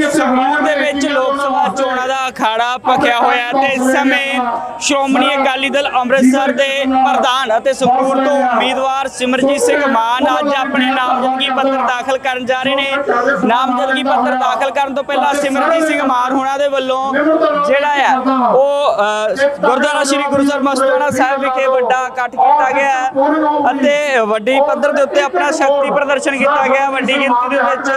ਸੰਗਰੂਰ ਦੇ ਵਿੱਚ ਅਖਾੜਾ ਭਖਿਆ ਹੋਇਆ ਤੇ ਇਸ ਸਮੇਂ ਸ਼੍ਰੋਮਣੀ ਅਕਾਲੀ ਦਲ ਅੰਮ੍ਰਿਤਸਰ ਦੇ ਪ੍ਰਧਾਨ ਅਤੇ ਸੰਗਰੂਰ ਤੋਂ ਉਮੀਦਵਾਰ ਸਿਮਰਜੀਤ ਸਿੰਘ ਮਾਨ ਅੱਜ ਆਪਣੇ ਨਾਮਜ਼ਦਗੀ ਪੱਤਰ ਦਾਖਲ ਕਰਨ ਜਾ ਰਹੇ ਨੇ। ਨਾਮਜ਼ਦਗੀ ਪੱਤਰ ਦਾਖਲ ਕਰਨ ਤੋਂ ਪਹਿਲਾਂ ਸਿਮਰਜੀਤ ਸਿੰਘ ਮਾਨ ਹੋਣਾ ਦੇ ਵੱਲੋਂ ਜਿਹੜਾ ਹੈ ਉਹ ਅ, ਗੁਰਦੁਆਰਾ ਸ੍ਰੀ ਗੁਰੂ ਸਰ ਮਸਤਾਨਾ ਸਾਹਿਬ ਵਿਖੇ ਵੱਡਾ ਇਕੱਠ ਕੀਤਾ ਗਿਆ ਹੈ ਅਤੇ ਵੱਡੀ ਪੱਧਰ ਦੇ ਉੱਤੇ ਆਪਣਾ ਸ਼ਕਤੀ ਪ੍ਰਦਰਸ਼ਨ ਕੀਤਾ ਗਿਆ। ਵੱਡੀ ਗਿਣਤੀ ਦੇ ਵਿੱਚ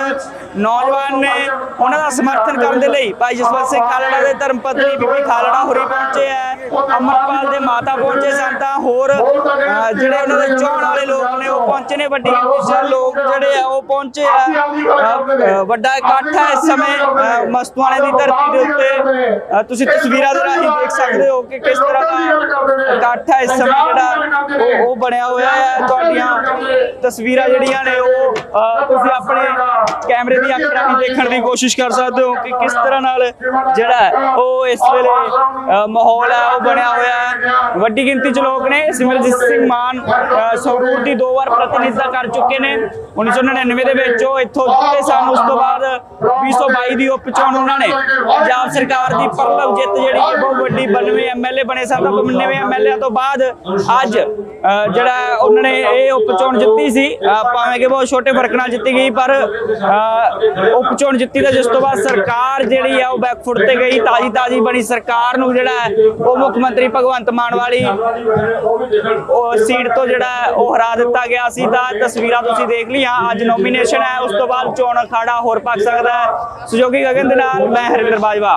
ਨੌਜਵਾਨ ਨੇ ਉਹਨਾਂ ਦਾ ਸਮਰਥਨ ਕਰਨ ਦੇ ਲਈ ਭਾਈ ਜਸਵੰਤ ਸਿੰਘ ਖਾਲੜਾ ਦੇ ਧਰਮ ਪਤਨੀ ਬੀਬੀ ਖਾਲੜਾ ਹੋਰੀ ਪਹੁੰਚੇ ਹੈ ਅਮਰਪਾਲ ਦੇ ਮਾਤਾ ਪਹੁੰਚੇ ਸਨ ਤਾਂ ਹੋਰ ਅ, ਜਿਹੜੇ ਉਹਨਾਂ ਦੇ ਚਾਹਣ ਵਾਲੇ ਲੋਕ ਨੇ ਉਹ ਪਹੁੰਚੇ ਨੇ ਵੱਡੀ ਗਿਣਤੀ ਲੋਕ ਜਿਹੜੇ ਉਹ ਪਹੁੰਚੇ ਆ। ਵੱਡਾ ਇਕੱਠ ਹੈ ਇਸ ਸਮੇਂ ਮਸਤੂਆਣੇ ਦੀ ਧਰਤੀ ਦੇ ਉੱਤੇ। ਤੁਸੀਂ ਤਸਵੀਰਾਂ ਦੇ ਰਾਹੀਂ ਦੇਖ ਸਕਦੇ ਹੋ ਕਿ ਕਿਸ ਤਰ੍ਹਾਂ ਦਾ ਇਕੱਠ ਹੈ ਇਸ ਸਮੇਂ ਜਿਹੜਾ ਉਹ- ਬਣਿਆ ਹੋਇਆ ਹੈ। ਤੁਹਾਡੀਆਂ ਤਸਵੀਰਾਂ ਜਿਹੜੀਆਂ ਨੇ ਉਹ ਤੁਸੀਂ ਆਪਣੇ ਕੈਮਰੇ ਦੀ ਅੱਖ ਰਾਹੀਂ ਦੇਖਣ ਦੀ ਕੋਸ਼ਿਸ਼ ਕਰ ਸਕਦੇ ਹੋ ਕਿ ਕਿਸ ਤਰ੍ਹਾਂ ਨਾਲ ਜਿਹੜਾ ਉਹ ਇਸ ਵੇਲੇ ਮਾਹੌਲ ਹੈ ਉਹ ਬਣਿਆ ਹੋਇਆ ਹੈ। ਵੱਡੀ ਗਿਣਤੀ 'ਚ ਲੋਕ ਨੇ। ਸਿਮਰਜੀਤ ਸਿੰਘ ਮਾਨ ਸੰਗਰੂਰ ਦੀ ਦੋ ਵਾਰ ਪ੍ਰਤੀਨਿਧਤਾ ਕਰ ਚੁੱਕੇ ਨੇ। 1999 ਦੇ ਵਿੱਚ ਉਹ ਇੱਥੋਂ ਜਿੱਤੇ ਸਨ। ਉਸ ਤੋਂ ਬਾਅਦ 2022 ਦੀ ਉਪ ਚੋਣ ਉਹਨਾਂ ਨੇ ਪੰਜਾਬ ਸਰਕਾਰ ਦੀ ਪਰਲਵ ਜਿੱਤ ਜਿਹੜੀ ਬਹੁਤ ਵੱਡੀ 92 ਐਮਐਲਏ ਬਣੇ ਸਨ। ਤਾਂ 92 ਐਮਐਲਏ ਤੋਂ ਬਾਅਦ ਅੱਜ ਜਿਹੜਾ ਉਹਨਾਂ ਨੇ ਇਹ ਉਪ ਚੋਣ ਜਿੱਤੀ ਸੀ ਭਾਵੇਂ ਕਿ ਬਹੁਤ ਛੋਟੇ ਫ਼ਰਕ ਨਾਲ ਜਿੱਤੀ ਗਈ ਪਰ ਅ, ਉਪ ਚੋਣ ਜਿੱਤੀ ਤਾਂ ਜਿਸ ਤੋਂ ਬਾਅਦ ਸਰਕਾਰ ਜਿਹੜੀ ਆ ਉਹ ਬੈਕਫੁੱਟ ਤੇ ਗਈ ਤਾਜੀ ਤਾਜੀ ਬਣੀ ਸਰਕਾਰ ਨੂੰ ਜਿਹੜਾ ਉਹ ਮੁੱਖ ਮੰਤਰੀ ਭਗਵੰਤ ਮਾਨ ਵਾਲੀ ਉਹ ਸੀਟ ਤੋਂ ਜਿਹੜਾ ਉਹ ਹਰਾ ਦਿੱਤਾ ਗਿਆ ਸੀ। ਤਾਂ ਤਸਵੀਰਾਂ ਤੁਸੀਂ ਦੇਖ ਲਈਆਂ ਅੱਜ ਨੋਮੀਨੇਸ਼ਨ ਹੈ ਉਸ ਤੋਂ ਬਾਅਦ ਚੋਣ ਅਖਾੜਾ ਹੋਰ ਪੱਕ ਸਕਦਾ ਹੈ। ਸਹਿਯੋਗੀ ਗਗਨ ਦੇ ਨਾਲ ਮੈਂ ਹਰਿੰਦਰ ਬਾਜਵਾ।